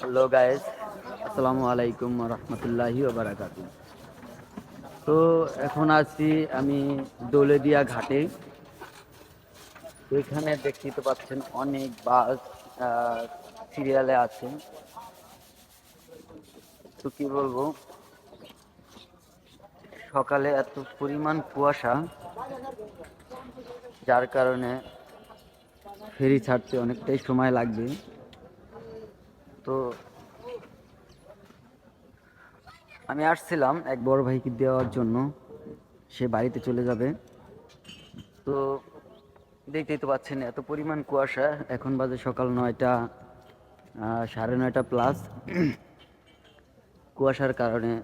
Hello guys আসসালামু আলাইকুম রহমতুল্লাহি তো এখন আছি আমি দৌলেদিয়া ঘাটে। এখানে দেখতে পাচ্ছেন অনেক বাস সিরিয়ালে আছে। তো কি বলব? সকালে এত পরিমাণ কুয়াশা, যার কারণে ফেরি ছাড়তে অনেকটাই সময় লাগবে। তো আমি আসছিলাম এক বড় ভাইকে দেওয়ার জন্য। সে বাড়িতে চলে যাবে। তো দেখতেই তো পাচ্ছেন এত পরিমাণ কুয়াশা। এখন বাজে সকাল নয়টা সাড়ে নয়টা প্লাস কুয়াশার কারণে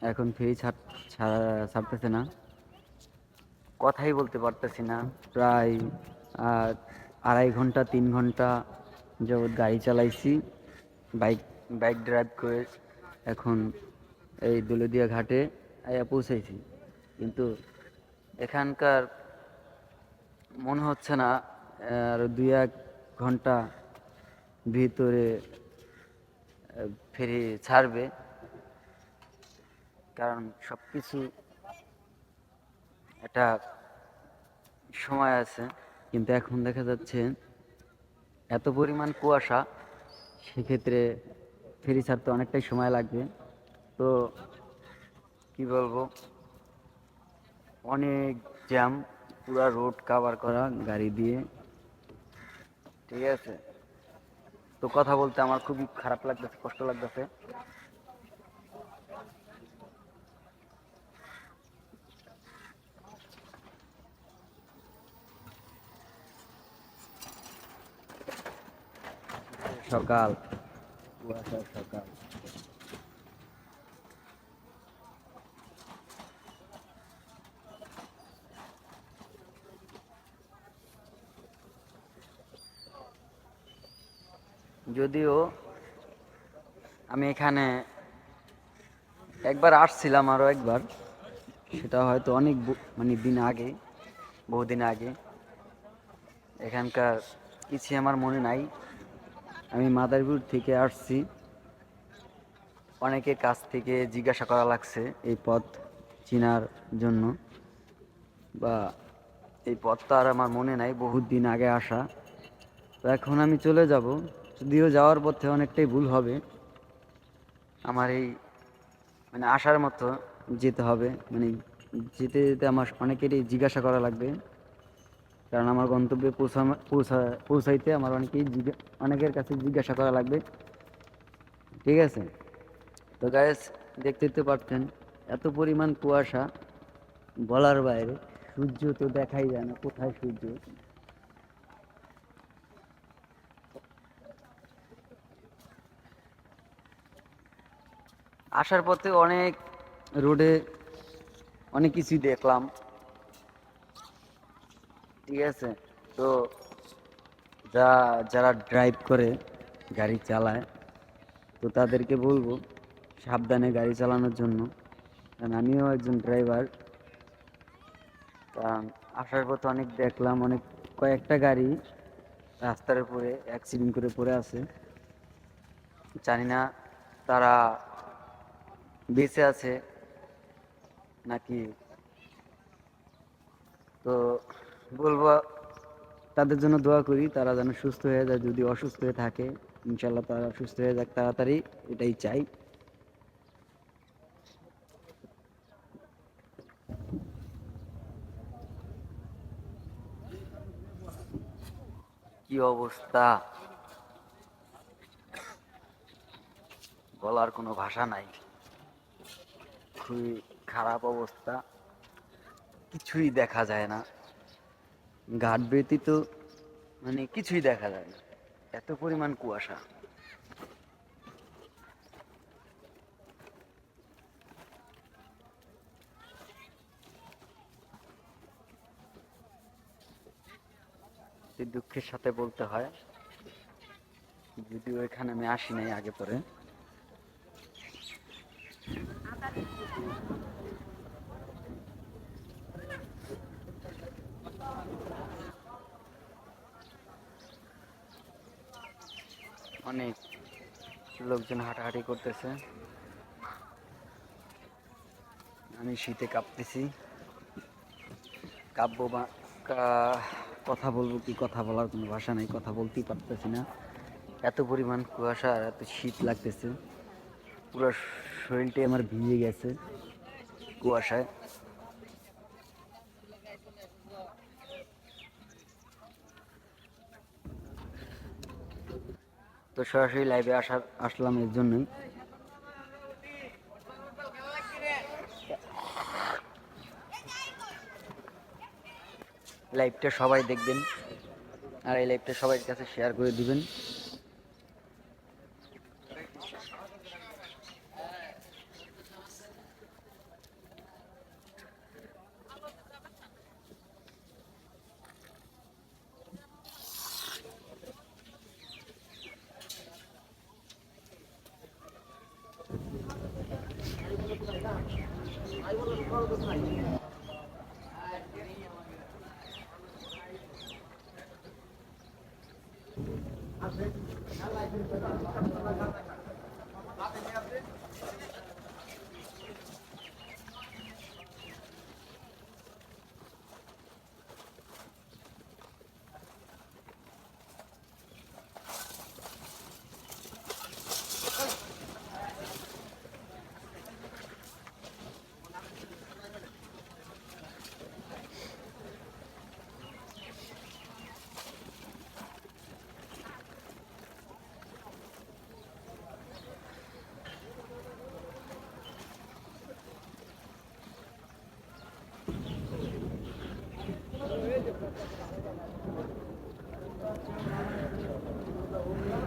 এখন ফেরি ছাড়, ছাড়া- ছাড়তেছে না। কথাই বলতে পারতেছি না। প্রায় আড়াই ঘণ্টা, তিন ঘণ্টা যাবৎ গাড়ি চালাইছি। বাইক বাইক ড্রাইভ করে এখন এই দোলদিয়া ঘাটে আয়া পৌঁছাইছি। কিন্তু এখানকার মনে হচ্ছে না, আর দুই এক ঘণ্টা ভিতরে ফেরি ছাড়বে। কারণ সব কিছু একটা সময় আছে। কিন্তু এখন দেখা যাচ্ছে এত পরিমাণ কুয়াশা, সেক্ষেত্রে ফেরি ছাড়তে অনেকটাই সময় লাগবে। তো কি বলব? অনেক জ্যাম, পুরা রোড কাভার করা গাড়ি দিয়ে। ঠিক আছে? তো কথা বলতে আমার খুবই খারাপ লাগতেছে, কষ্ট লাগতেছে। সকাল। কুয়াশার সকাল। যদিও আমি এখানে একবার আসছিলাম আরও একবার সেটা হয়তো অনেক মানে দিন আগে বহুদিন আগে। এখানকার কিছু আমার মনে নাই। আমি মাদারীপুর থেকে আসছি। অনেকের কাছ থেকে জিজ্ঞাসা করা লাগছে এই পথ চিনার জন্য। বা এই পথটা আর আমার মনে নাই, বহুত দিন আগে আসা। তো এখন আমি চলে যাব। যদিও যাওয়ার পথে অনেকটাই ভুল হবে। আমার এই মানে আসার মতো যেতে হবে। মানে যেতে যেতে আমার অনেকেরই জিজ্ঞাসা করা লাগবে। কারণ আমার গন্তব্যে পৌঁছা পৌঁছা পৌঁছাইতে আমার অনেকেই অনেকের কাছে জিজ্ঞাসা করা লাগবে। ঠিক আছে? তো গ্যাস দেখতে তো পারতেন এত পরিমাণ কুয়াশা, বলার বাইরে, সূর্য তো দেখাই যায় না, কোথায় সূর্য? আসার পথে অনেক রোডে অনেক কিছুই দেখলাম। ঠিক আছে। তো যা, যারা ড্রাইভ করে গাড়ি চালায়, তো তাদেরকে বলব সাবধানে গাড়ি চালানোর জন্য। কারণ আমিও একজন ড্রাইভার তা আসার পথে অনেক দেখলাম, অনেক কয়েকটা গাড়ি রাস্তার উপরে অ্যাক্সিডেন্ট করে পড়ে আছে। জানি না তারা বেঁচে আছে নাকি। তো বলব, তাদের জন্য দোয়া করি, তারা যেন সুস্থ হয়ে যায়, যদি অসুস্থ হয়ে থাকে ইনশাল্লাহ তারা সুস্থ হয়ে যাক, তাড়াতাড়ি, এটাই চাই। কি অবস্থা? বলার কোনো ভাষা নাই। খুবই খারাপ অবস্থা। কিছুই দেখা যায় না। ঘাট ব্যতীত মানে কিছুই দেখা যায় না। এত পরিমাণ কুয়াশা। দুঃখের সাথে বলতে হয়, যদিও এখানে আমি আসি নাই আগে পরে। অনেক লোকজন হাঁটাহাঁটি করতেছে। আমি শীতে কাঁপতেছি। কাব্য বা কথা বলব কি কথা বলার কোনো ভাষা নেই, কথা বলতেই পারতেছি না। এত পরিমাণ কুয়াশা আর এত শীত লাগতেছে। পুরো শরীরটাই আমার ভিজে গেছে কুয়াশায়। তো সরাসরি লাইভে আসার, আসলাম এর জন্যই। লাইভটা সবাই দেখবেন। আর এই লাইভটা সবাই কাছে শেয়ার করে দিবেন। আপনি Hello.